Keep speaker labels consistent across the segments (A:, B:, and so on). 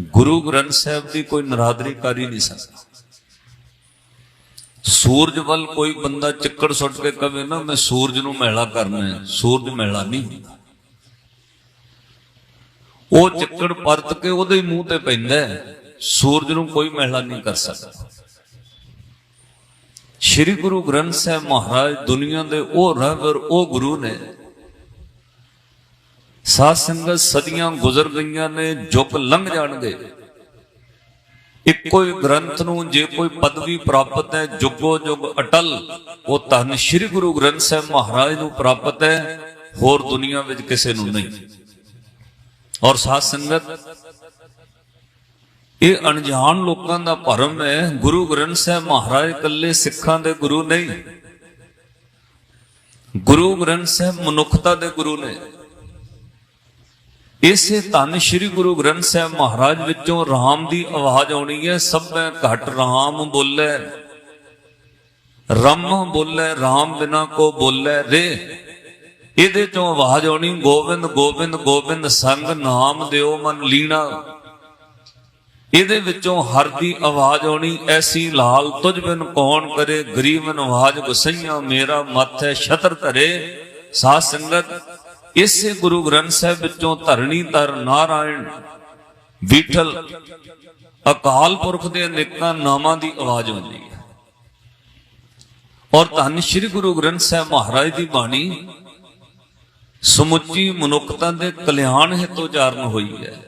A: ਗੁਰੂ ਗ੍ਰੰਥ ਸਾਹਿਬ ਦੀ ਕੋਈ ਨਰਾਦਰੀ ਕਰ ਹੀ ਨਹੀਂ ਸਕਦਾ ਸੂਰਜ ਵੱਲ ਕੋਈ ਬੰਦਾ ਚੱਕੜ ਸੁੱਟ ਕੇ ਕਵੇ ਨਾ, ਮੈਂ ਸੂਰਜ ਨੂੰ ਮਹਿਲਾ ਕਰਨਾ ਹੈ, ਸੂਰਜ ਮਹਿਲਾ ਨਹੀਂ ਹੁੰਦਾ। ਉਹ ਚੱਕੜ ਪਰਤ ਕੇ ਉਹਦੇ ਮੂੰਹ ਤੇ ਪੈਂਦਾ ਸੂਰਜ ਨੂੰ ਕੋਈ ਮਹਿਲਾ ਨਹੀਂ ਕਰ ਸਕਦਾ। ਸ੍ਰੀ ਗੁਰੂ ਗ੍ਰੰਥ ਸਾਹਿਬ ਮਹਾਰਾਜ ਦੁਨੀਆ ਦੇ ਉਹ ਰਹਿਬਰ, ਉਹ ਗੁਰੂ ਨੇ ਸਾਧ ਸੰਗਤ ਸਦੀਆਂ ਗੁਜ਼ਰ ਗਈਆਂ ਨੇ ਯੁੱਗ ਲੰਘ ਜਾਣਗੇ। ਇੱਕੋ ਹੀ ਗ੍ਰੰਥ ਨੂੰ ਜੇ ਕੋਈ ਪਦਵੀ ਪ੍ਰਾਪਤ ਹੈ, ਜੁਗੋ ਜੁਗ ਅਟਲ, ਉਹ ਧੰਨ ਸ੍ਰੀ ਗੁਰੂ ਗ੍ਰੰਥ ਸਾਹਿਬ ਮਹਾਰਾਜ ਨੂੰ ਪ੍ਰਾਪਤ ਹੈ, ਹੋਰ ਦੁਨੀਆ ਵਿੱਚ ਕਿਸੇ ਨੂੰ ਨਹੀਂ। ਔਰ ਸਾਧ ਸੰਗਤ, ਇਹ ਅਣਜਾਣ ਲੋਕਾਂ ਦਾ ਭਰਮ ਹੈ, ਗੁਰੂ ਗ੍ਰੰਥ ਸਾਹਿਬ ਮਹਾਰਾਜ ਇਕੱਲੇ ਸਿੱਖਾਂ ਦੇ ਗੁਰੂ ਨਹੀਂ। ਗੁਰੂ ਗ੍ਰੰਥ ਸਾਹਿਬ ਮਨੁੱਖਤਾ ਦੇ ਗੁਰੂ ਨੇ। ਇਸੇ ਧੰਨ ਸ੍ਰੀ ਗੁਰੂ ਗ੍ਰੰਥ ਸਾਹਿਬ ਮਹਾਰਾਜ ਵਿੱਚੋਂ ਰਾਮ ਦੀ ਆਵਾਜ਼ ਆਉਣੀ ਹੈ, ਸਭੈ ਘਟ ਰਾਮ ਬੋਲੇ। ਰਮ ਬੋਲੇ, ਰਾਮ ਬਿਨਾ ਕੋ ਬੋਲੇ ਰੇ। ਇਹਦੇ ਚੋਂ ਆਵਾਜ਼ ਆਉਣੀ, ਗੋਬਿੰਦ ਗੋਬਿੰਦ ਗੋਬਿੰਦ ਸੰਗ ਨਾਮ ਦਿਓ ਮਨ ਲੀਣਾ। ਇਹਦੇ ਵਿੱਚੋਂ ਹਰ ਦੀ ਆਵਾਜ਼ ਆਉਣੀ, ਐਸੀ ਲਾਲ ਤੁਝ ਬਿਨ ਕੌਣ ਕਰੇ, ਗਰੀਬ ਨਵਾਜ ਗੁਸਈਆ ਮੇਰਾ ਮੱਥ ਹੈ ਛਤਰ ਧਰੇ। ਸਾਧ ਸੰਗਤ ਇਸੇ ਗੁਰੂ ਗ੍ਰੰਥ ਸਾਹਿਬ ਵਿੱਚੋਂ ਧਰਣੀ ਧਰ ਨਾਰਾਇਣ ਵਿਠਲ ਅਕਾਲ ਪੁਰਖ ਦੇ ਅਨੇਕਾਂ ਨਾਮਾਂ ਦੀ ਆਵਾਜ਼ ਆਉਂਦੀ ਹੈ। ਔਰ ਧੰਨ ਸ੍ਰੀ ਗੁਰੂ ਗ੍ਰੰਥ ਸਾਹਿਬ ਮਹਾਰਾਜ ਦੀ ਬਾਣੀ ਸਮੁੱਚੀ ਮਨੁੱਖਤਾ ਦੇ ਕਲਿਆਣ ਹਿੱਤ ਉਚਾਰਨ ਹੋਈ ਹੈ।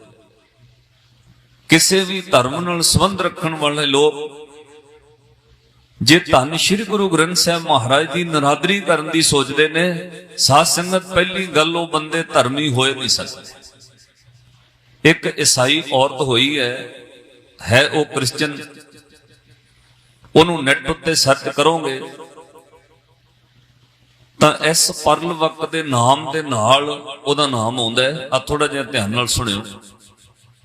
A: ਕਿਸੇ ਵੀ ਧਰਮ ਨਾਲ ਸੰਬੰਧ ਰੱਖਣ ਵਾਲੇ ਲੋਕ ਜੇ ਧੰਨ ਸ੍ਰੀ ਗੁਰੂ ਗ੍ਰੰਥ ਸਾਹਿਬ ਮਹਾਰਾਜ ਦੀ ਨਰਾਦਰੀ ਕਰਨ ਦੀ ਸੋਚਦੇ ਨੇ, ਸਾਧ ਸੰਗਤ ਪਹਿਲੀ ਗੱਲ ਉਹ ਬੰਦੇ ਧਰਮੀ ਹੋਏ ਨਹੀਂ ਸਕਦੇ। ਇੱਕ ਈਸਾਈ ਔਰਤ ਹੋਈ ਹੈ ਹੈ ਉਹ ਕ੍ਰਿਸਚੀਅਨ ਉਹਨੂੰ ਨੈਟ ਉੱਤੇ ਸਰਚ ਕਰੋਗੇ, ਤਾਂ ਇਸ ਪਰਲ ਵਕਤ ਦੇ ਨਾਮ ਦੇ ਨਾਲ ਉਹਦਾ ਨਾਮ ਆਉਂਦਾ ਹੈ। ਆ ਥੋੜਾ ਜਿਹਾ ਧਿਆਨ ਨਾਲ ਸੁਣਿਓ।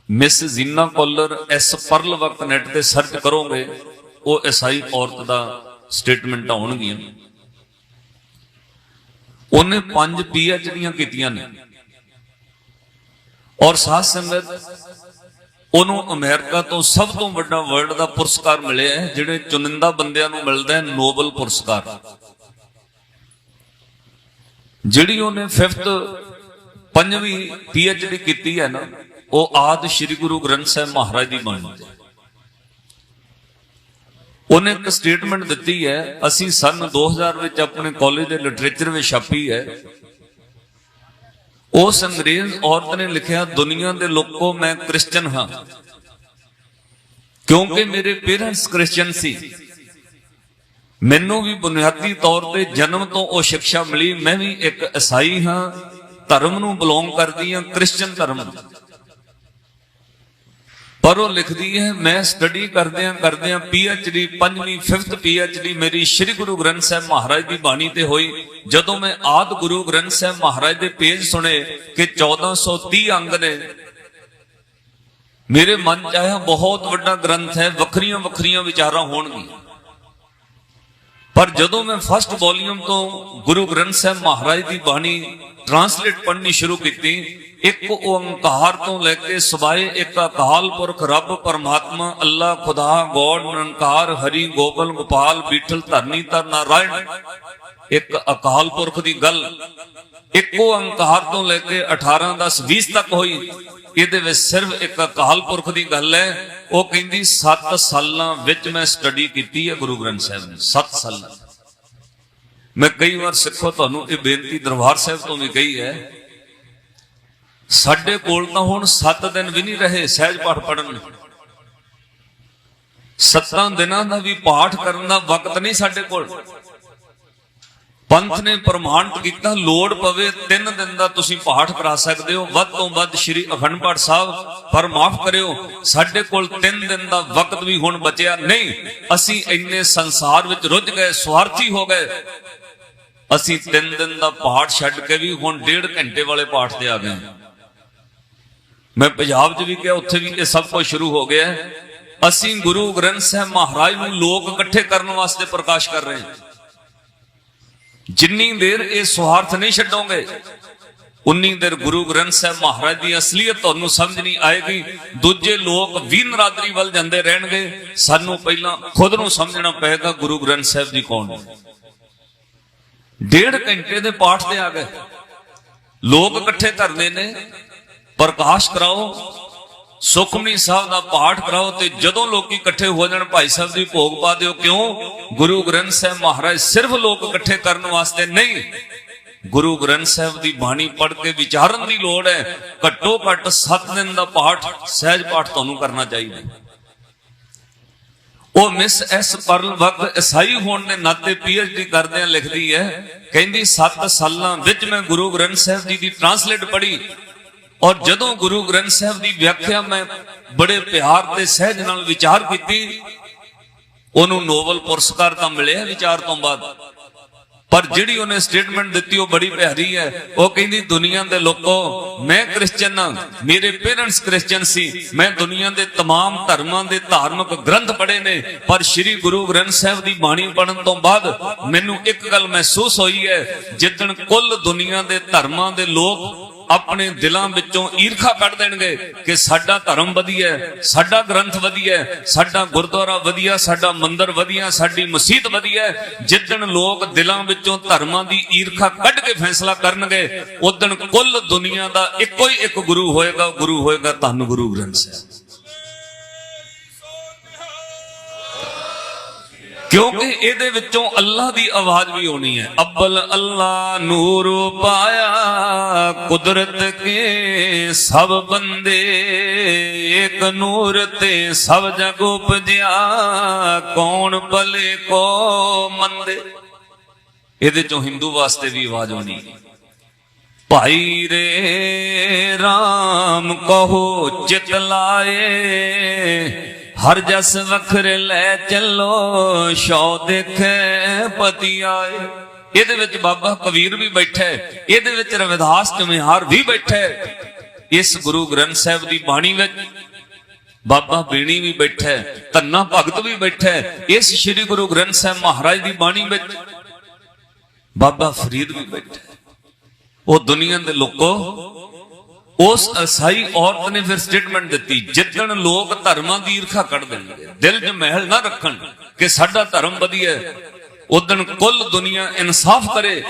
A: ਮਿਸ ਜ਼ੀਨਾ ਕੋਲਰ ਇਸ ਪਰਲ ਵਕਤ ਨੈਟ ਤੇ ਸਰਚ ਕਰੋਗੇ ਉਹ ਈਸਾਈ ਔਰਤ ਦਾ ਸਟੇਟਮੈਂਟ ਆਉਣਗੀਆਂ। ਉਹਨੇ ਪੰਜ ਪੀਐਚਡੀਆਂ ਕੀਤੀਆਂ ਨੇ। ਔਰ ਸਾਧ ਸੰਗਤ, ਉਹਨੂੰ ਅਮਰੀਕਾ ਤੋਂ ਸਭ ਤੋਂ ਵੱਡਾ ਵਰਲਡ ਦਾ ਪੁਰਸਕਾਰ ਮਿਲਿਆ ਹੈ, ਜਿਹੜੇ ਚੁਣਿੰਦਾ ਬੰਦਿਆਂ ਨੂੰ ਮਿਲਦਾ ਹੈ ਨੋਬਲ ਪੁਰਸਕਾਰ। ਜਿਹੜੀ ਉਹਨੇ 5th ਪੰਜਵੀਂ ਪੀਐਚਡੀ ਕੀਤੀ ਹੈ ਨਾ, ਉਹ ਆਦ ਸ੍ਰੀ ਗੁਰੂ ਗ੍ਰੰਥ ਸਾਹਿਬ ਮਹਾਰਾਜ ਦੀ ਬਾਣੀ ਉਹਨੇ ਇੱਕ ਸਟੇਟਮੈਂਟ ਦਿੱਤੀ ਹੈ, ਅਸੀਂ ਸਨ 2000 ਵਿੱਚ ਆਪਣੇ ਕਾਲਜ ਦੇ ਲਿਟਰੇਚਰ ਵਿੱਚ ਛਾਪੀ ਹੈ। ਉਸ ਅੰਗਰੇਜ਼ ਔਰਤ ਨੇ ਲਿਖਿਆ, ਦੁਨੀਆ ਦੇ ਲੋਕੋ ਮੈਂ ਕ੍ਰਿਸਚੀਅਨ ਹਾਂ। ਕਿਉਂਕਿ ਮੇਰੇ ਪੇਰੈਂਟਸ ਕ੍ਰਿਸਚੀਅਨ ਸੀ। ਮੈਨੂੰ ਵੀ ਬੁਨਿਆਦੀ ਤੌਰ ਤੇ ਜਨਮ ਤੋਂ ਉਹ ਸਿੱਖਿਆ ਮਿਲੀ, ਮੈਂ ਵੀ ਇੱਕ ਈਸਾਈ ਹਾਂ। ਧਰਮ ਨੂੰ ਬਿਲੋਂਗ ਕਰਦੀ ਹਾਂ ਕ੍ਰਿਸਚੀਅਨ ਧਰਮ ਨੂੰ। ਪਰ ਉਹ ਲਿਖਦੀ ਹੈ, ਮੈਂ ਸਟੱਡੀ ਕਰਦਿਆਂ ਕਰਦਿਆਂ ਪੀ ਐਚ ਡੀ ਪੰਜਵੀਂ 5th ਡੀ ਮੇਰੀ ਸ੍ਰੀ ਗੁਰੂ ਗ੍ਰੰਥ ਸਾਹਿਬ ਮਹਾਰਾਜ ਦੀ ਬਾਣੀ ਤੇ ਹੋਈ। ਜਦੋਂ ਮੈਂ ਆਦ ਗੁਰੂ ਗ੍ਰੰਥ ਸਾਹਿਬ ਮਹਾਰਾਜ ਦੇ ਪੇਜ ਸੁਣੇ ਕਿ 1430 ਅੰਗ ਨੇ, ਮੇਰੇ ਮਨ ਚ ਆਇਆ ਬਹੁਤ ਵੱਡਾ ਗ੍ਰੰਥ ਹੈ, ਵੱਖਰੀਆਂ ਵੱਖਰੀਆਂ ਵਿਚਾਰਾਂ ਹੋਣਗੀਆਂ। ਪਰ ਜਦੋਂ ਮੈਂ ਫਸਟ ਵੋਲੀਅਮ ਤੋਂ ਗੁਰੂ ਗ੍ਰੰਥ ਸਾਹਿਬ ਮਹਾਰਾਜ ਦੀ ਬਾਣੀ ਟਰਾਂਸਲੇਟ ਪੜ੍ਹਨੀ ਸ਼ੁਰੂ ਕੀਤੀ ਇੱਕ ਓੰਕਾਰ ਤੋਂ ਲੈ ਕੇ ਸਵਾਏ ਇੱਕ ਅਕਾਲ ਪੁਰਖ ਰੱਬ ਪਰਮਾਤਮਾ, ਅੱਲਾ, ਖੁਦਾ ਗੋਡ ਨਿਰੰਕਾਰ, ਹਰੀ ਗੋਬਲ ਗੋਪਾਲ, ਬੀਠਲ, ਧਰਨੀ ਧਰ ਨਾਰਾਇਣ ਇੱਕ ਅਕਾਲ ਪੁਰਖ ਦੀ ਗੱਲ। ਇੱਕ ਓੰਕਾਰ ਤੋਂ ਲੈ ਕੇ 18 10 20 ਤੱਕ ਹੋਈ। ਇਹਦੇ ਵਿੱਚ ਸਿਰਫ ਇੱਕ ਅਕਾਲ ਪੁਰਖ ਦੀ ਗੱਲ ਹੈ। ਉਹ ਕਹਿੰਦੀ 7 ਸਾਲਾਂ ਵਿੱਚ ਮੈਂ ਸਟੱਡੀ ਕੀਤੀ ਹੈ ਗੁਰੂ ਗ੍ਰੰਥ ਸਾਹਿਬ ਦੀ 7 ਸਾਲਾਂ। ਮੈਂ ਕਈ ਵਾਰ ਸਿੱਖੋ, ਤੁਹਾਨੂੰ ਇਹ ਬੇਨਤੀ ਦਰਬਾਰ ਸਾਹਿਬ ਤੋਂ ਵੀ ਕਹੀ ਹੈ ਸਾਡੇ ਕੋਲ ਤਾਂ ਹੁਣ 7 ਦਿਨ ਵੀ ਨਹੀਂ ਰਹੇ ਸਹਿਜ ਪਾਠ ਪੜਨ ਨੂੰ ਸੱਤਾਂ ਦਿਨਾਂ ਦਾ ਵੀ ਪਾਠ ਕਰਨ ਦਾ ਵਕਤ ਨਹੀਂ ਸਾਡੇ ਕੋਲ। ਪੰਥ ਨੇ ਪ੍ਰਮਾਣਿਤ ਕੀਤਾ, ਲੋੜ ਪਵੇ 3 ਦਿਨ ਦਾ ਤੁਸੀਂ ਪਾਠ ਕਰਾ ਸਕਦੇ ਹੋ। ਵੱਧ ਤੋਂ ਵੱਧ ਸ੍ਰੀ ਅਖੰਡ ਪਾਠ ਸਾਹਿਬ, ਪਰ ਮਾਫ ਕਰਿਓ, ਸਾਡੇ ਕੋਲ 3 ਦਿਨ ਦਾ ਵਕਤ ਵੀ ਹੁਣ ਬਚਿਆ ਨਹੀਂ। ਅਸੀਂ ਇੰਨੇ ਸੰਸਾਰ ਵਿੱਚ ਰੁੱਝ ਗਏ, ਸਵਾਰਥੀ ਹੋ ਗਏ। ਅਸੀਂ 3 ਦਿਨ ਦਾ ਪਾਠ ਛੱਡ ਕੇ ਵੀ ਹੁਣ 1.5 ਘੰਟੇ ਵਾਲੇ ਪਾਠ ਤੇ ਆ ਗਏ। ਮੈਂ ਪੰਜਾਬ 'ਚ ਵੀ ਕਿਹਾ ਉੱਥੇ ਵੀ ਇਹ ਸਭ ਕੁਝ ਸ਼ੁਰੂ ਹੋ ਗਿਆ ਅਸੀਂ ਗੁਰੂ ਗ੍ਰੰਥ ਸਾਹਿਬ ਮਹਾਰਾਜ ਨੂੰ ਲੋਕ ਇਕੱਠੇ ਕਰਨ ਵਾਸਤੇ ਪ੍ਰਕਾਸ਼ ਕਰ ਰਹੇ ਹਾਂ। ਜਿੰਨੀ ਦੇਰ ਇਹ ਸਵਾਰਥ ਨਹੀਂ ਛੱਡੋਗੇ, ਉਨੀ ਦੇਰ ਗੁਰੂ ਗ੍ਰੰਥ ਸਾਹਿਬ ਮਹਾਰਾਜ ਦੀ ਅਸਲੀਅਤ ਤੁਹਾਨੂੰ ਸਮਝ ਨਹੀਂ ਆਏਗੀ। ਦੂਜੇ ਲੋਕ ਵੀ ਨਰਾਦਰੀ ਵੱਲ ਜਾਂਦੇ ਰਹਿਣਗੇ। ਸਾਨੂੰ ਪਹਿਲਾਂ ਖੁਦ ਨੂੰ ਸਮਝਣਾ ਪਏਗਾ ਗੁਰੂ ਗ੍ਰੰਥ ਸਾਹਿਬ ਜੀ ਕੌਣ ਹੈ ਡੇਢ ਘੰਟੇ ਦੇ ਪਾਠ ਤੇ ਆ ਗਏ। ਲੋਕ ਇਕੱਠੇ ਕਰਦੇ ਨੇ। ਪ੍ਰਕਾਸ਼ ਕਰਾਓ, ਸੁਖਮਨੀ ਸਾਹਿਬ ਦਾ ਪਾਠ ਕਰਾਓ ਤੇ ਜਦੋਂ ਲੋਕੀ ਇਕੱਠੇ ਹੋ ਜਾਣ, ਭਾਈ ਸਾਹਿਬ ਦੀ ਭੋਗ ਪਾ ਦਿਓ। ਕਿਉਂ? ਗੁਰੂ ਗ੍ਰੰਥ ਸਾਹਿਬ ਮਹਾਰਾਜ ਸਿਰਫ ਲੋਕ ਇਕੱਠੇ ਕਰਨ ਵਾਸਤੇ ਨਹੀਂ, ਗੁਰੂ ਗ੍ਰੰਥ ਸਾਹਿਬ ਦੀ ਬਾਣੀ ਪੜ੍ਹ ਕੇ ਵਿਚਾਰਨ ਦੀ ਲੋੜ ਹੈ। ਘੱਟੋ ਘੱਟ 7 ਦਿਨ ਦਾ ਪਾਠ, ਸਹਿਜ ਪਾਠ ਤੁਹਾਨੂੰ ਕਰਨਾ ਚਾਹੀਦਾ ਉਹ ਮਿਸ ਐਸ ਪਰਲ ਵਕਤ ਈਸਾਈ ਹੋਣ ਦੇ ਨਾਤੇ ਪੀਐਚਡੀ ਕਰਦਿਆਂ ਲਿਖਦੀ ਹੈ, ਕਹਿੰਦੀ 7 ਸਾਲਾਂ ਵਿੱਚ ਮੈਂ ਗੁਰੂ ਗ੍ਰੰਥ ਸਾਹਿਬ ਜੀ ਦੀ ਟਰਾਂਸਲੇਟ ਪੜ੍ਹੀ। ਔਰ ਜਦੋਂ ਗੁਰੂ ਗ੍ਰੰਥ ਸਾਹਿਬ ਦੀ ਵਿਆਖਿਆ ਮੈਂ ਬੜੇ ਪਿਆਰ ਤੇ ਸਹਿਜ ਨਾਲ ਵਿਚਾਰ ਕੀਤੀ ਉਹਨੂੰ ਨੋਬਲ ਪੁਰਸਕਾਰ ਤਾਂ ਮਿਲਿਆ ਵਿਚਾਰ ਤੋਂ ਬਾਅਦ ਪਰ ਜਿਹੜੀ ਉਹਨੇ ਸਟੇਟਮੈਂਟ ਦਿੱਤੀ ਉਹ ਬੜੀ ਪਿਆਰੀ ਹੈ ਉਹ ਕਹਿੰਦੀ ਦੁਨੀਆ ਦੇ ਲੋਕੋ ਮੈਂ ਕ੍ਰਿਸਚੀਅਨ ਹਾਂ ਮੇਰੇ ਪੇਰੈਂਟਸ ਕ੍ਰਿਸਚੀਅਨ ਸੀ ਮੈਂ ਦੁਨੀਆ ਦੇ तमाम ਧਰਮਾਂ ਦੇ ਧਾਰਮਿਕ ਗ੍ਰੰਥ ਪੜ੍ਹੇ ਨੇ ਪਰ ਸ੍ਰੀ ਗੁਰੂ ਗ੍ਰੰਥ ਸਾਹਿਬ ਦੀ ਬਾਣੀ ਪੜਨ ਤੋਂ ਬਾਅਦ ਮੈਨੂੰ ਇੱਕ ਗੱਲ ਮਹਿਸੂਸ ਹੋਈ ਹੈ ਜਿੱਦਣ ਕੁੱਲ ਦੁਨੀਆ ਦੇ ਧਰਮਾਂ ਦੇ ਲੋਕ ਆਪਣੇ ਦਿਲਾਂ ਵਿੱਚੋਂ ਈਰਖਾ ਕੱਢ ਦੇਣਗੇ ਕਿ ਸਾਡਾ ਧਰਮ ਵਧੀਆ ਸਾਡਾ ਗ੍ਰੰਥ ਵਧੀਆ ਸਾਡਾ ਗੁਰਦੁਆਰਾ ਵਧੀਆ, ਸਾਡਾ ਮੰਦਿਰ ਵਧੀਆ, ਸਾਡੀ ਮਸਜਿਦ ਵਧੀਆ ਜਿੱਦਣ ਲੋਕ ਦਿਲਾਂ ਵਿੱਚੋਂ ਧਰਮਾਂ ਦੀ ਈਰਖਾ ਕੱਢ ਕੇ ਫੈਸਲਾ ਕਰਨਗੇ ਉਦਣ ਕੁੱਲ ਦੁਨੀਆ ਦਾ ਇੱਕੋ ਹੀ ਇੱਕ ਗੁਰੂ ਹੋਏਗਾ ਗੁਰੂ ਹੋਏਗਾ ਧੰਨ ਗੁਰੂ ਗ੍ਰੰਥ ਸਾਹਿਬ। ਕਿਉਂਕਿ ਇਹਦੇ ਵਿੱਚੋਂ ਅੱਲਾ ਦੀ ਆਵਾਜ਼ ਵੀ ਆਉਣੀ ਹੈ। ਅੱਬਲ ਅੱਲਾ ਨੂਰ ਪਾਇਆ, ਕੁਦਰਤ ਕੇ ਸਭ ਬੰਦੇ, ਇੱਕ ਨੂਰ ਤੇ ਸਭ ਜਗ ਉਪਜਿਆ, ਕੌਣ ਭਲੇ ਕੋ ਮੰਦੇ। ਇਹਦੇ ਚੋਂ ਹਿੰਦੂ ਵਾਸਤੇ ਵੀ ਆਵਾਜ਼ ਆਉਣੀ ਹੈ। ਭਾਈ ਰੇ RAM ਕਹੋ, ਚਿਤ ਲਾਏ ਹਰ ਜਸ ਵਖਰ ਲੈ ਚੱਲੋ ਸ਼ੌ ਦੇਖੇ ਪਤੀ ਇਹਦੇ ਵਿੱਚ ਬਾਬਾ ਕਬੀਰ ਵੀ ਬੈਠਾ ਹੈ ਇਹਦੇ ਵਿੱਚ ਰਵਿਦਾਸ ਚਮਿਹਾਰ ਵੀ ਬੈਠਾ ਹੈ ਇਸ ਗੁਰੂ ਗ੍ਰੰਥ ਸਾਹਿਬ ਦੀ ਬਾਣੀ ਵਿੱਚ ਬਾਬਾ ਬੇਣੀ ਵੀ ਬੈਠਾ ਹੈ ਧੰਨਾ ਭਗਤ ਵੀ ਬੈਠਾ ਹੈ ਇਸ ਸ੍ਰੀ ਗੁਰੂ ਗ੍ਰੰਥ ਸਾਹਿਬ ਮਹਾਰਾਜ ਦੀ ਬਾਣੀ ਵਿੱਚ ਬਾਬਾ ਫਰੀਦ ਵੀ ਬੈਠਾ ਹੈ ਉਹ ਦੁਨੀਆ ਦੇ ਲੋਕੋ ਉਸ ਅਸਾਈ ਔਰਤ ਨੇ ਫਿਰ ਸਟੇਟਮੈਂਟ ਦਿੱਤੀ, ਜਿੱਦਣ ਲੋਕ ਧਰਮਾਂ ਦੀ ਈਰਖਾ ਕੱਢ ਦੇਣਗੇ ਦਿਲ 'ਚ ਮਹਿਲ ਨਾ ਰੱਖਣ ਕਿ ਸਾਡਾ ਧਰਮ ਵਧੀਆ ਉਦਣ ਕੁੱਲ ਦੁਨੀਆ ਇਨਸਾਫ ਕਰੇ,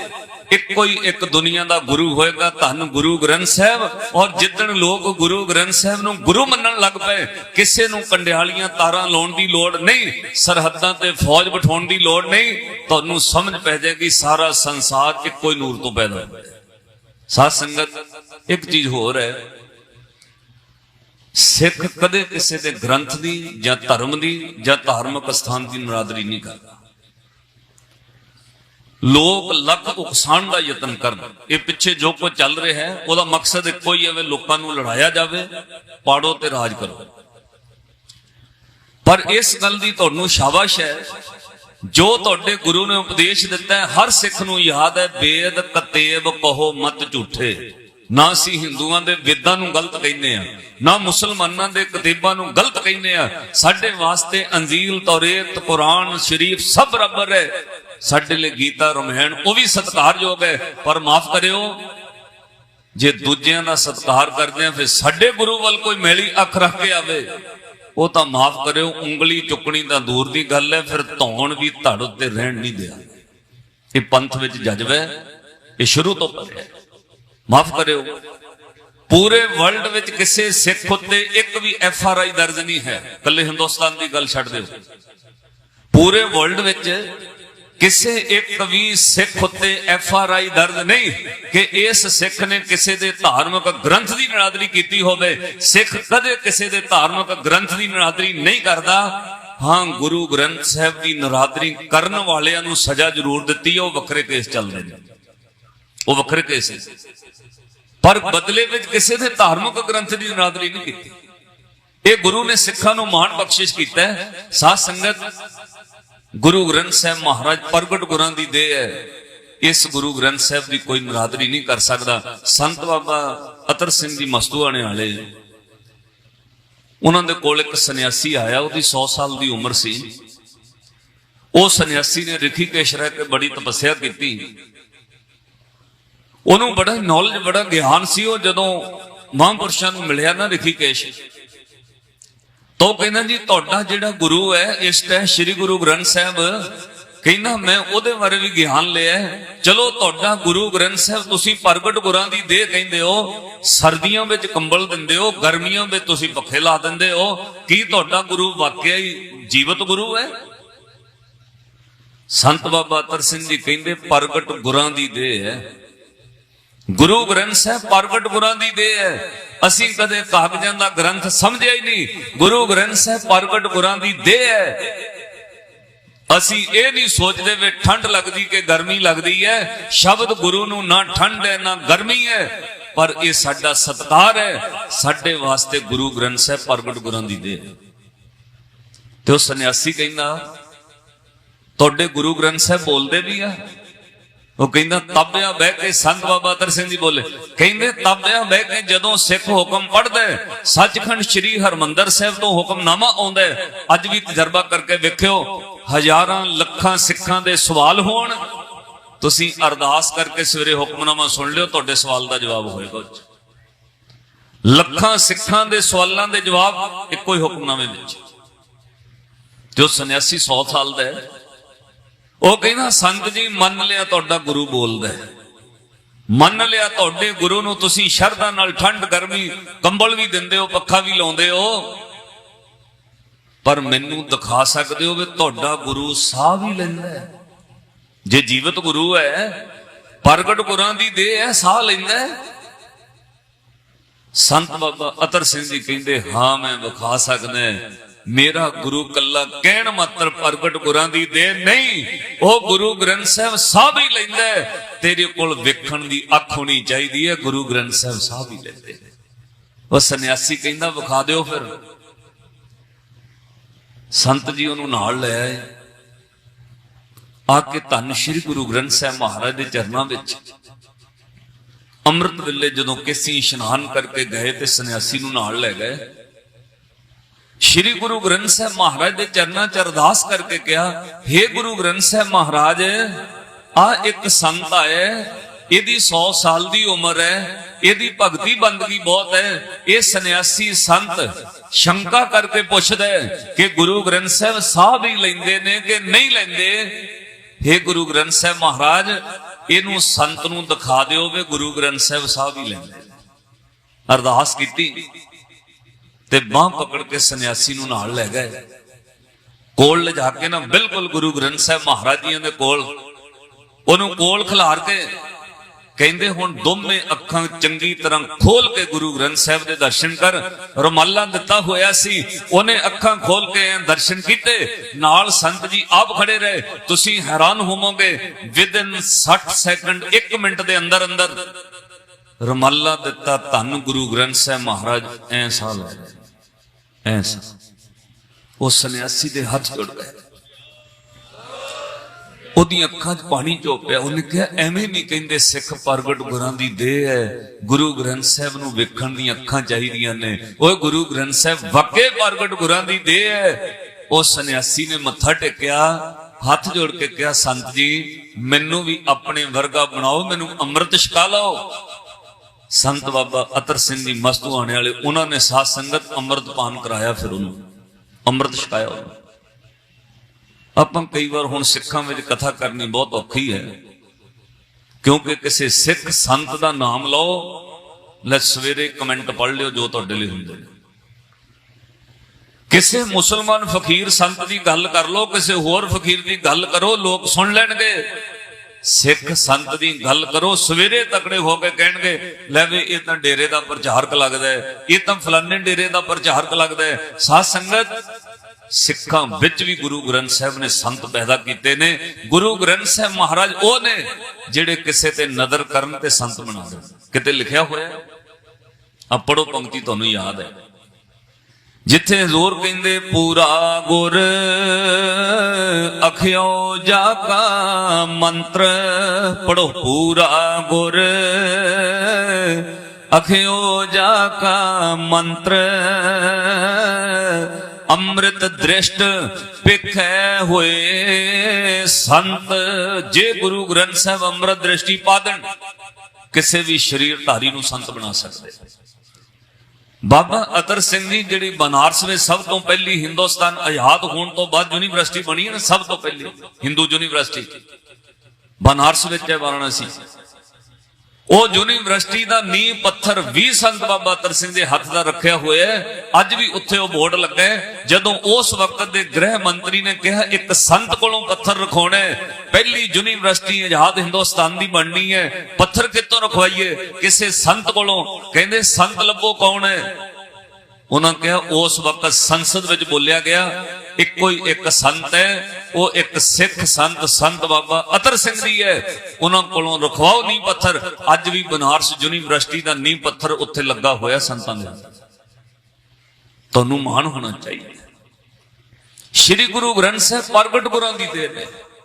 A: ਇੱਕੋ ਹੀ ਇੱਕ ਦੁਨੀਆ ਦਾ ਗੁਰੂ ਹੋਏਗਾ, ਧੰਨ ਗੁਰੂ ਗ੍ਰੰਥ ਸਾਹਿਬ। ਔਰ ਜਿੱਦਣ ਲੋਕ ਗੁਰੂ ਗ੍ਰੰਥ ਸਾਹਿਬ ਨੂੰ ਗੁਰੂ ਮੰਨਣ ਲੱਗ ਪਏ, ਕਿਸੇ ਨੂੰ ਕੰਡਿਆਲੀਆਂ ਤਾਰਾਂ ਲਾਉਣ ਦੀ ਲੋੜ ਨਹੀਂ, ਸਰਹੱਦਾਂ ਤੇ ਫੌਜ ਬਿਠਾਉਣ ਦੀ ਲੋੜ ਨਹੀਂ, ਤੁਹਾਨੂੰ ਸਮਝ ਪੈ ਜਾਏਗੀ ਸਾਰਾ ਸੰਸਾਰ ਇੱਕੋ ਹੀ ਨੂਰ ਤੋਂ ਪੈਦਾ ਹੋਇਆ। ਸਾਧ ਸੰਗਤ, ਇੱਕ ਚੀਜ਼ ਹੋਰ ਹੈ। ਸਿੱਖ ਕਦੇ ਕਿਸੇ ਦੇ ਗ੍ਰੰਥ ਦੀ ਜਾਂ ਧਰਮ ਦੀ ਜਾਂ ਧਾਰਮਿਕ ਸਥਾਨ ਦੀ ਨਰਾਦਰੀ ਨਹੀਂ ਕਰਦਾ। ਲੋਕ ਲੱਖ ਉਕਸਾਣ ਦਾ ਯਤਨ ਕਰਨ ਇਹ ਪਿੱਛੇ ਜੋ ਕੁਝ ਚੱਲ ਰਿਹਾ ਹੈ, ਉਹਦਾ ਮਕਸਦ ਇੱਕੋ ਹੀ ਹੈ ਵੀ ਲੋਕਾਂ ਨੂੰ ਲੜਾਇਆ ਜਾਵੇ, ਪਾੜੋ ਤੇ ਰਾਜ ਕਰੋ। ਪਰ ਇਸ ਗੱਲ ਦੀ ਤੁਹਾਨੂੰ ਸ਼ਾਬਾਸ਼ ਹੈ ਜੋ ਤੁਹਾਡੇ ਗੁਰੂ ਨੇ ਉਪਦੇਸ਼ ਦਿੱਤਾ ਹੈ, ਹਰ ਸਿੱਖ ਨੂੰ ਯਾਦ ਹੈ ਵੇਦ ਕਤੇਬ ਕਹੋ ਮਤ ਝੂਠੇ। ਨਾ ਅਸੀਂ ਹਿੰਦੂਆਂ ਦੇ ਵੇਦਾਂ ਨੂੰ ਗਲਤ ਕਹਿੰਦੇ ਆ ਨਾ ਮੁਸਲਮਾਨਾਂ ਦੇ ਕਤੇਬਾਂ ਨੂੰ ਗਲਤ ਕਹਿੰਦੇ ਆ ਸਾਡੇ ਵਾਸਤੇ ਅੰਜੀਲ, ਤੌਰੇਤ, ਕੁਰਾਨ, ਸ਼ਰੀਫ ਸਭ ਬਰਾਬਰ ਹੈ। ਸਾਡੇ ਲਈ ਗੀਤਾ, ਰਮਾਇਣ, ਉਹ ਵੀ ਸਤਿਕਾਰਯੋਗ ਹੈ। ਪਰ ਮਾਫ ਕਰਿਓ, ਜੇ ਦੂਜਿਆਂ ਦਾ ਸਤਿਕਾਰ ਕਰਦੇ ਆ ਫਿਰ ਸਾਡੇ ਗੁਰੂ ਵੱਲ ਕੋਈ ਮੈਲੀ ਅੱਖ ਰੱਖ ਕੇ ਆਵੇ। ਉਹ ਤਾਂ ਮਾਫ ਕਰਿਓ, ਉਂਗਲੀ ਚੁੱਕਣੀ ਤਾਂ ਦੂਰ ਦੀ ਗੱਲ ਹੈ, ਫਿਰ ਧੌਣ ਵੀ ਧੜ ਉੱਤੇ ਰਹਿਣ ਨਹੀਂ ਦਿਆ। ਇਹ ਪੰਥ ਵਿੱਚ ਜਜ਼ਬਾ ਇਹ ਸ਼ੁਰੂ ਤੋਂ ਪਤਾ ਮਾਫ ਕਰਿਓ। ਪੂਰੇ ਵਰਲਡ ਵਿੱਚ ਕਿਸੇ ਸਿੱਖ ਉੱਤੇ ਇੱਕ ਵੀ ਐਫ ਆਰ ਆਈ ਦਰਜ ਨਹੀਂ ਹੈ। ਕੱਲੇ ਹਿੰਦੁਸਤਾਨ ਦੀ ਗੱਲ ਛੱਡ ਦਿਓ। ਪੂਰੇ ਵਰਲਡ ਵਿੱਚ ਕਿਸੇ ਇੱਕ ਵੀ ਸਿੱਖ ਉੱਤੇ ਐਫ ਆਰ ਆਈ ਦਰਜ ਨਹੀਂ ਕਿ ਇਸ ਸਿੱਖ ਨੇ ਕਿਸੇ ਦੇ ਧਾਰਮਿਕ ਗ੍ਰੰਥ ਦੀ ਨਰਾਦਰੀ ਕੀਤੀ ਹੋਵੇ। ਸਿੱਖ ਕਦੇ ਕਿਸੇ ਦੇ ਧਾਰਮਿਕ ਗ੍ਰੰਥ ਦੀ ਨਰਾਦਰੀ ਨਹੀਂ ਕਰਦਾ। ਹਾਂ, ਗੁਰੂ ਗ੍ਰੰਥ ਸਾਹਿਬ ਦੀ ਨਰਾਦਰੀ ਕਰਨ ਵਾਲਿਆਂ ਨੂੰ ਸਜ਼ਾ ਜ਼ਰੂਰ ਦਿੱਤੀ ਹੈ ਉਹ ਵੱਖਰੇ ਕੇਸ ਚੱਲਦੇ ਨੇ। ਉਹ ਵੱਖਰੇ ਕੇਸ ਹੈ ਪਰ ਬਦਲੇ ਵਿੱਚ ਕਿਸੇ ਦੇ ਧਾਰਮਿਕ ਗ੍ਰੰਥ ਦੀ ਨਰਾਦਰੀ ਨਹੀਂ ਕੀਤੀ। ਇਹ ਗੁਰੂ ਨੇ ਸਿੱਖਾਂ ਨੂੰ ਮਾਣ ਬਖਸ਼ਿਸ਼ ਕੀਤਾ ਹੈ। ਸਾਧ ਸੰਗਤ ਗੁਰੂ ਗ੍ਰੰਥ ਸਾਹਿਬ ਮਹਾਰਾਜ ਪ੍ਰਗਟ ਗੁਰਾਂ ਦੀ ਦੇਹ ਹੈ। ਇਸ ਗੁਰੂ ਗ੍ਰੰਥ ਸਾਹਿਬ ਦੀ ਕੋਈ ਨਰਾਦਰੀ ਨਹੀਂ ਕਰ ਸਕਦਾ। ਸੰਤ ਬਾਬਾ ਅਤਰ ਸਿੰਘ ਦੀ ਮਸਤੂਆਣੇ ਵਾਲੇ ਉਹਨਾਂ ਦੇ ਕੋਲ ਇੱਕ ਸੰਨਿਆਸੀ ਆਇਆ, ਉਹਦੀ 100 ਸਾਲ ਦੀ ਉਮਰ ਸੀ। ਉਹ ਸੰਨਿਆਸੀ ਨੇ ਰਿਖੀਕੇਸ਼ ਰਹਿ ਕੇ ਬੜੀ ਤਪੱਸਿਆ ਕੀਤੀ। ਉਹਨੂੰ ਬੜਾ ਨੌਲੇਜ ਬੜਾ ਗਿਆਨ ਸੀ। ਉਹ ਜਦੋਂ ਮਹਾਂਪੁਰਸ਼ਾਂ ਨੂੰ ਮਿਲਿਆ ਨਾ ਰਿਖੀਕੇਸ਼ ਤਾਂ ਉਹ ਕਹਿੰਦਾ ਜੀ, ਤੁਹਾਡਾ ਜਿਹੜਾ ਗੁਰੂ ਹੈ, ਇਸ ਤੇ ਸ੍ਰੀ ਗੁਰੂ ਗ੍ਰੰਥ ਸਾਹਿਬ, ਕਹਿੰਦਾ ਮੈਂ ਉਹਦੇ ਬਾਰੇ ਵੀ ਗਿਆਨ ਲਿਆ ਚਲੋ, ਤੁਹਾਡਾ ਗੁਰੂ ਗ੍ਰੰਥ ਸਾਹਿਬ ਤੁਸੀਂ ਪ੍ਰਗਟ ਗੁਰਾਂ ਦੀ ਦੇਹ ਕਹਿੰਦੇ ਹੋ, ਸਰਦੀਆਂ ਵਿੱਚ ਕੰਬਲ ਦਿੰਦੇ ਹੋ, ਗਰਮੀਆਂ ਵਿੱਚ ਤੁਸੀਂ ਪੱਖੇ ਲਾ ਦਿੰਦੇ ਹੋ, ਕੀ ਤੁਹਾਡਾ ਗੁਰੂ ਵਾਕਿਆ ਹੀ ਜੀਵਤ ਗੁਰੂ ਹੈ? ਸੰਤ ਬਾਬਾ ਤਰ ਸਿੰਘ ਜੀ ਕਹਿੰਦੇ, ਪ੍ਰਗਟ ਗੁਰਾਂ ਦੀ ਦੇਹ ਹੈ। ਗੁਰੂ ਗ੍ਰੰਥ ਸਾਹਿਬ ਪ੍ਰਗਟ ਗੁਰਾਂ ਦੀ ਦੇਹ ਹੈ। ਅਸੀਂ ਕਦੇ ਕਾਗਜ਼ਾਂ ਦਾ ਗ੍ਰੰਥ ਸਮਝਿਆ ਹੀ ਨਹੀਂ। ਗੁਰੂ ਗ੍ਰੰਥ ਸਾਹਿਬ ਪ੍ਰਗਟ ਗੁਰਾਂ ਦੀ ਦੇਹ ਹੈ। ਅਸੀਂ ਇਹ ਨਹੀਂ ਸੋਚਦੇ ਵੀ ਠੰਡ ਲੱਗਦੀ ਕਿ ਗਰਮੀ ਲੱਗਦੀ ਹੈ। ਸ਼ਬਦ ਗੁਰੂ ਨੂੰ ਨਾ ਠੰਡ ਹੈ, ਨਾ ਗਰਮੀ ਹੈ। ਪਰ ਇਹ ਸਾਡਾ ਸਤਕਾਰ ਹੈ। ਸਾਡੇ ਵਾਸਤੇ ਗੁਰੂ ਗ੍ਰੰਥ ਸਾਹਿਬ ਪ੍ਰਗਟ ਗੁਰਾਂ ਦੀ ਦੇਹ ਤੇ ਉਹ ਸੰਨਿਆਸੀ ਕਹਿੰਦਾ, ਤੁਹਾਡੇ ਗੁਰੂ ਗ੍ਰੰਥ ਸਾਹਿਬ ਬੋਲਦੇ ਵੀ ਆ? ਉਹ ਕਹਿੰਦਾ, ਤਾਬਿਆ ਬਹਿ ਕੇ ਸੰਤ ਬਾਬਾ ਤਰ ਸਿੰਘ ਜੀ ਬੋਲੇ। ਕਹਿੰਦੇ, ਤਾਬਿਆ ਬਹਿ ਕੇ ਜਦੋਂ ਸਿੱਖ ਹੁਕਮ ਪੜ੍ਹਦਾ ਸੱਚਖੰਡ ਸ੍ਰੀ ਹਰਮੰਦਰ ਸਾਹਿਬ ਤੋਂ ਹੁਕਮਨਾਮਾ ਆਉਂਦਾ ਅੱਜ ਵੀ ਤਜਰਬਾ ਕਰਕੇ ਵੇਖਿਓ, ਹਜ਼ਾਰਾਂ ਲੱਖਾਂ ਸਿੱਖਾਂ ਦੇ ਸਵਾਲ ਹੋਣ। ਤੁਸੀਂ ਅਰਦਾਸ ਕਰਕੇ ਸਵੇਰੇ ਹੁਕਮਨਾਮਾ ਸੁਣ ਲਿਓ, ਤੁਹਾਡੇ ਸਵਾਲ ਦਾ ਜਵਾਬ ਹੋਏਗਾ ਲੱਖਾਂ ਸਿੱਖਾਂ ਦੇ ਸਵਾਲਾਂ ਦੇ ਜਵਾਬ ਇੱਕੋ ਹੀ ਹੁਕਮਨਾਮੇ ਵਿੱਚ। ਜੋ ਸੰਨਿਆਸੀ 100 ਸਾਲ ਦਾ ਹੈ ਉਹ ਕਹਿੰਦਾ ਸੰਤ ਜੀ, ਮੰਨ ਲਿਆ ਤੁਹਾਡਾ ਗੁਰੂ ਬੋਲਦਾ ਮੰਨ ਲਿਆ ਤੁਹਾਡੇ ਗੁਰੂ ਨੂੰ ਤੁਸੀਂ ਸ਼ਰਧਾ ਨਾਲ ਠੰਡ, ਗਰਮੀ, ਕੰਬਲ ਵੀ ਦਿੰਦੇ ਹੋ, ਪੱਖਾ ਵੀ ਲਾਉਂਦੇ ਹੋ। ਪਰ ਮੈਨੂੰ ਦਿਖਾ ਸਕਦੇ ਹੋ ਵੀ ਤੁਹਾਡਾ ਗੁਰੂ ਸਾਹ ਵੀ ਲੈਂਦਾ ਹੈ। ਜੇ ਜੀਵਤ ਗੁਰੂ ਹੈ, ਪ੍ਰਗਟ ਗੁਰਾਂ ਦੀ ਦੇਹ ਹੈ, ਸਾਹ ਲੈਂਦਾ ਹੈ। ਸੰਤ ਬਾਬਾ ਅਤਰ ਸਿੰਘ ਜੀ ਕਹਿੰਦੇ, ਹਾਂ, ਮੈਂ ਵਿਖਾ ਸਕਦਾ ਮੇਰਾ ਗੁਰੂ ਕੱਲਾ ਕਹਿਣ ਮਾਤਰ ਪ੍ਰਗਟ ਗੁਰਾਂ ਦੀ ਦੇ ਨਹੀਂ, ਉਹ ਗੁਰੂ ਗ੍ਰੰਥ ਸਾਹਿਬ ਸਾਹ ਹੀ ਲੈਂਦਾ ਤੇਰੇ ਕੋਲ ਵੇਖਣ ਦੀ ਅੱਖ ਹੋਣੀ ਚਾਹੀਦੀ ਹੈ, ਗੁਰੂ ਗ੍ਰੰਥ ਸਾਹਿਬ ਸਾਹ ਹੀ ਲੈਂਦੇ ਉਹ ਸੰਨਿਆਸੀ ਕਹਿੰਦਾ, ਵਿਖਾ ਦਿਓ ਫਿਰ। ਸੰਤ ਜੀ ਉਹਨੂੰ ਨਾਲ ਲੈ ਆਏ। ਆ ਕੇ ਧੰਨ ਸ਼੍ਰੀ ਗੁਰੂ ਗ੍ਰੰਥ ਸਾਹਿਬ ਮਹਾਰਾਜ ਦੇ ਚਰਨਾਂ ਵਿੱਚ। ਅੰਮ੍ਰਿਤ ਵੇਲੇ ਜਦੋਂ ਕਿਸੇ ਇਸ਼ਨਾਨ ਕਰਕੇ ਗਏ ਤੇ ਸੰਨਿਆਸੀ ਨੂੰ ਨਾਲ ਲੈ ਗਏ। ਸ਼੍ਰੀ ਗੁਰੂ ਗ੍ਰੰਥ ਸਾਹਿਬ ਮਹਾਰਾਜ ਦੇ ਚਰਨਾਂ 'ਚ ਅਰਦਾਸ ਕਰਕੇ ਕਿਹਾ हे ਗੁਰੂ ਗ੍ਰੰਥ ਸਾਹਿਬ ਮਹਾਰਾਜ, ਆ ਇੱਕ ਸੰਤ ਆਇਆ ਇਹਦੀ 100 ਸਾਲ ਦੀ ਉਮਰ ਹੈ, ਇਹਦੀ ਭਗਤੀ ਬੰਦਗੀ ਬਹੁਤ ਹੈ, ਇਹ ਸੰਨਿਆਸੀ ਸੰਤ ਸ਼ੰਕਾ ਕਰਕੇ ਪੁੱਛਦਾ ਹੈ ਕਿ ਗੁਰੂ ਗ੍ਰੰਥ ਸਾਹਿਬ ਸਾਹ ਵੀ ਲੈਂਦੇ ਨੇ ਕਿ ਨਹੀਂ ਲੈਂਦੇ? हे ਗੁਰੂ ਗ੍ਰੰਥ ਸਾਹਿਬ ਮਹਾਰਾਜ, ਇਹਨੂੰ ਸੰਤ ਨੂੰ ਦਿਖਾ ਦਿਓ ਵੀ ਗੁਰੂ ਗ੍ਰੰਥ ਸਾਹਿਬ ਸਾਹ ਵੀ ਲੈਂਦੇ ਅਰਦਾਸ ਕੀਤੀ। ਤੇ ਬਾਹ ਪਕੜ ਕੇ ਸੰਨਿਆਸੀ ਨੂੰ ਨਾਲ ਲੈ ਗਏ। ਕੋਲ ਲਿਜਾ ਕੇ ਨਾ, ਬਿਲਕੁਲ ਗੁਰੂ ਗ੍ਰੰਥ ਸਾਹਿਬ ਮਹਾਰਾਜ ਜੀਆਂ ਦੇ ਕੋਲ, ਉਹਨੂੰ ਕੋਲ ਖਿਲਾਰ ਕੇ ਕਹਿੰਦੇ ਹੁਣ ਦੋਵੇਂ ਅੱਖਾਂ ਚੰਗੀ ਤਰ੍ਹਾਂ ਖੋਲ ਕੇ ਗੁਰੂ ਗ੍ਰੰਥ ਸਾਹਿਬ ਦੇ ਦਰਸ਼ਨ ਕਰ। ਰੁਮਾਲਾ ਦਿੱਤਾ ਹੋਇਆ ਸੀ, ਉਹਨੇ ਅੱਖਾਂ ਖੋਲ ਕੇ ਦਰਸ਼ਨ ਕੀਤੇ। ਨਾਲ ਸੰਤ ਜੀ ਆਪ ਖੜੇ ਰਹੇ, ਤੁਸੀਂ ਹੈਰਾਨ ਹੋਵੋਗੇ ਵਿਦਨ 60 ਸੈਕਿੰਡ 1 ਮਿੰਟ ਦੇ ਅੰਦਰ ਅੰਦਰ ਰੁਮਾਲਾ ਦਿੱਤਾ ਧੰਨ ਗੁਰੂ ਗ੍ਰੰਥ ਸਾਹਿਬ ਮਹਾਰਾਜ, ਐ ਸਾਹ ਲੈ ਰਹੇ ਉਹ ਸੰਨਿਆਸੀ ਦੇ ਹੱਥ ਜੁੜ ਗਏ ਉਹਦੀਆਂ ਅੱਖਾਂ 'ਚ ਪਾਣੀ ਚੋਪਿਆ ਉਹਨੇ ਕਿਹਾ, ਐਵੇਂ ਨਹੀਂ ਕਹਿੰਦੇ ਸਿੱਖ ਪ੍ਰਗਟ ਗੁਰਾਂ ਦੀ ਦੇਹ ਹੈ। ਗੁਰੂ ਗ੍ਰੰਥ ਸਾਹਿਬ ਨੂੰ ਵੇਖਣ ਦੀਆਂ ਅੱਖਾਂ ਚਾਹੀਦੀਆਂ ਨੇ। ਓਏ ਗੁਰੂ ਗ੍ਰੰਥ ਸਾਹਿਬ ਵਾਕੇ ਪ੍ਰਗਟ ਗੁਰਾਂ ਦੀ ਦੇਹ ਹੈ। ਉਹ ਸੰਨਿਆਸੀ ਨੇ ਮੱਥਾ ਟੇਕਿਆ, ਹੱਥ ਜੋੜ ਕੇ ਕਿਹਾ, ਸੰਤ ਜੀ, ਮੈਨੂੰ ਵੀ ਆਪਣੇ ਵਰਗਾ ਬਣਾਓ, ਮੈਨੂੰ ਅੰਮ੍ਰਿਤ ਛਕਾ ਲਓ। ਸੰਤ ਬਾਬਾ ਅਤਰ ਸਿੰਘ ਦੀ ਮਸਤੂ ਆਣੇ ਵਾਲੇ, ਉਹਨਾਂ ਨੇ ਸਾਧ ਸੰਗਤ ਅੰਮ੍ਰਿਤ ਪਾਨ ਕਰਾਇਆ ਫਿਰ ਉਹਨੂੰ। ਅੰਮ੍ਰਿਤ ਛਕਾਇਆ ਉਹਨੂੰ। ਆਪਾਂ ਕਈ ਵਾਰ ਹੁਣ ਸਿੱਖਾਂ ਵਿੱਚ ਕਥਾ ਕਰਨੀ ਬਹੁਤ ਔਖੀ ਹੈ। ਕਿਉਂਕਿ ਕਿਸੇ ਸਿੱਖ ਸੰਤ ਦਾ ਨਾਮ ਲਓ, ਲੈ ਸਵੇਰੇ ਕਮੈਂਟ ਪੜ੍ਹ ਲਿਓ ਜੋ ਤੁਹਾਡੇ ਲਈ ਹੁੰਦੇ ਨੇ। ਕਿਸੇ ਮੁਸਲਮਾਨ ਫਕੀਰ ਸੰਤ ਦੀ ਗੱਲ ਕਰ ਲਓ, ਕਿਸੇ ਹੋਰ ਫਕੀਰ ਦੀ ਗੱਲ ਕਰੋ, ਲੋਕ ਸੁਣ ਲੈਣਗੇ। ਸਿੱਖ ਸੰਤ ਦੀ ਗੱਲ ਕਰੋ, ਸਵੇਰੇ ਤਕੜੇ ਹੋ ਕੇ ਕਹਿਣਗੇ, ਲੈ ਵੀ ਇਹ ਤਾਂ ਡੇਰੇ ਦਾ ਪ੍ਰਚਾਰਕ ਲੱਗਦਾ ਹੈ, ਇਹ ਤਾਂ ਫਲਾਣੇ ਡੇਰੇ ਦਾ ਪ੍ਰਚਾਰਕ ਲੱਗਦਾ ਹੈ। ਸਾਧ ਸੰਗਤ, ਸਿੱਖਾਂ ਵਿੱਚ ਵੀ ਗੁਰੂ ਗ੍ਰੰਥ ਸਾਹਿਬ ਨੇ ਸੰਤ ਪੈਦਾ ਕੀਤੇ ਨੇ। ਗੁਰੂ ਗ੍ਰੰਥ ਸਾਹਿਬ ਮਹਾਰਾਜ ਉਹ ਨੇ ਜਿਹੜੇ ਕਿਸੇ ਤੇ ਨਜ਼ਰ ਕਰਨ ਤੇ ਸੰਤ ਬਣਾ ਦੇਣ ਕਿਤੇ ਲਿਖਿਆ ਹੋਇਆ ਆ ਪੜੋ ਪੰਕਤੀ ਤੁਹਾਨੂੰ ਯਾਦ ਹੈ। ਜਿੱਥੇ ਜ਼ੋਰ ਕਹਿੰਦੇ ਪੂਰਾ ਗੁਰ, ਅਖਿਓ ਜਾ ਕਾ ਮੰਤਰ ਪੜੋ ਪੂਰਾ ਗੁਰ, ਅਖਿਓ ਜਾ ਕਾ ਮੰਤਰ, ਅੰਮ੍ਰਿਤ ਦ੍ਰਿਸ਼ਟ ਪਿਖੈ ਹੋਏ ਸੰਤ, ਜੇ ਗੁਰੂ ਗ੍ਰੰਥ ਸਾਹਿਬ ਅੰਮ੍ਰਿਤ ਦ੍ਰਿਸ਼ਟੀ ਪਾਦਨ ਕਿਸੇ ਵੀ ਸਰੀਰ ਧਾਰੀ ਨੂੰ ਸੰਤ ਬਣਾ ਸਕਦੇ। ਬਾਬਾ ਅਤਰ ਸਿੰਘ ਜੀ ਜਿਹੜੀ ਬਨਾਰਸ ਵਿੱਚ ਸਭ ਤੋਂ ਪਹਿਲੀ ਹਿੰਦੁਸਤਾਨ ਆਜ਼ਾਦ ਹੋਣ ਤੋਂ ਬਾਅਦ ਯੂਨੀਵਰਸਿਟੀ ਬਣੀ ਹੈ ਨਾ, ਸਭ ਤੋਂ ਪਹਿਲੀ, ਹਿੰਦੂ ਯੂਨੀਵਰਸਿਟੀ। ਬਨਾਰਸ ਵਿੱਚ ਹੈ, ਵਾਰਾਣਸੀ। ਉਹ ਯੂਨੀਵਰਸਿਟੀ ਦਾ ਨੀਂਹ ਪੱਥਰ ਵੀ ਸੰਤ ਬਾਬਾ ਅਤਰ ਸਿੰਘ ਦੇ ਹੱਥ ਦਾ ਰੱਖਿਆ ਹੋਇਆ ਹੈ। ਅੱਜ ਵੀ ਉੱਥੇ ਉਹ ਬੋਰਡ ਲੱਗਾ ਹੈ। ਜਦੋਂ ਉਸ ਵਕਤ ਦੇ ਗ੍ਰਹਿ ਮੰਤਰੀ ਨੇ ਕਿਹਾ, ਇੱਕ ਸੰਤ ਕੋਲੋਂ ਪੱਥਰ ਰਖਾਉਣਾ ਹੈ, ਪਹਿਲੀ ਯੂਨੀਵਰਸਿਟੀ ਆਜ਼ਾਦ ਹਿੰਦੁਸਤਾਨ ਦੀ ਬਣਨੀ ਹੈ। ਪੱਥਰ ਕਿੱਥੋਂ ਰਖਵਾਈਏ? ਕਿਸੇ ਸੰਤ ਕੋਲੋਂ। ਕਹਿੰਦੇ, ਸੰਤ ਲੱਭੋ ਕੌਣ ਹੈ? ਉਹਨਾਂ ਕਿਹਾ, ਉਸ ਵਕਤ ਸੰਸਦ ਵਿੱਚ ਬੋਲਿਆ ਗਿਆ, ਇੱਕੋ ਹੀ ਇੱਕ ਸੰਤ ਹੈ, ਉਹ ਇੱਕ ਸਿੱਖ ਸੰਤ ਸੰਤ ਬਾਬਾ ਅਤਰ ਸਿੰਘ ਜੀ ਹੈ। ਉਹਨਾਂ ਕੋਲੋਂ ਰਖਵਾਓ ਨੀਂਹ ਪੱਥਰ, ਅੱਜ ਵੀ ਬਨਾਰਸ ਯੂਨੀਵਰਸਿਟੀ ਦਾ ਨੀਂਹ ਪੱਥਰ ਉੱਥੇ ਲੱਗਾ ਹੋਇਆ ਸੰਤਾਂ ਦੇ ਤੁਹਾਨੂੰ ਮਾਣ ਹੋਣਾ ਚਾਹੀਦਾ। ਸ਼੍ਰੀ ਗੁਰੂ ਗ੍ਰੰਥ ਸਾਹਿਬ ਪ੍ਰਗਟ ਗੁਰਾਂ ਦੀ ਦੇਣ ਹੈ।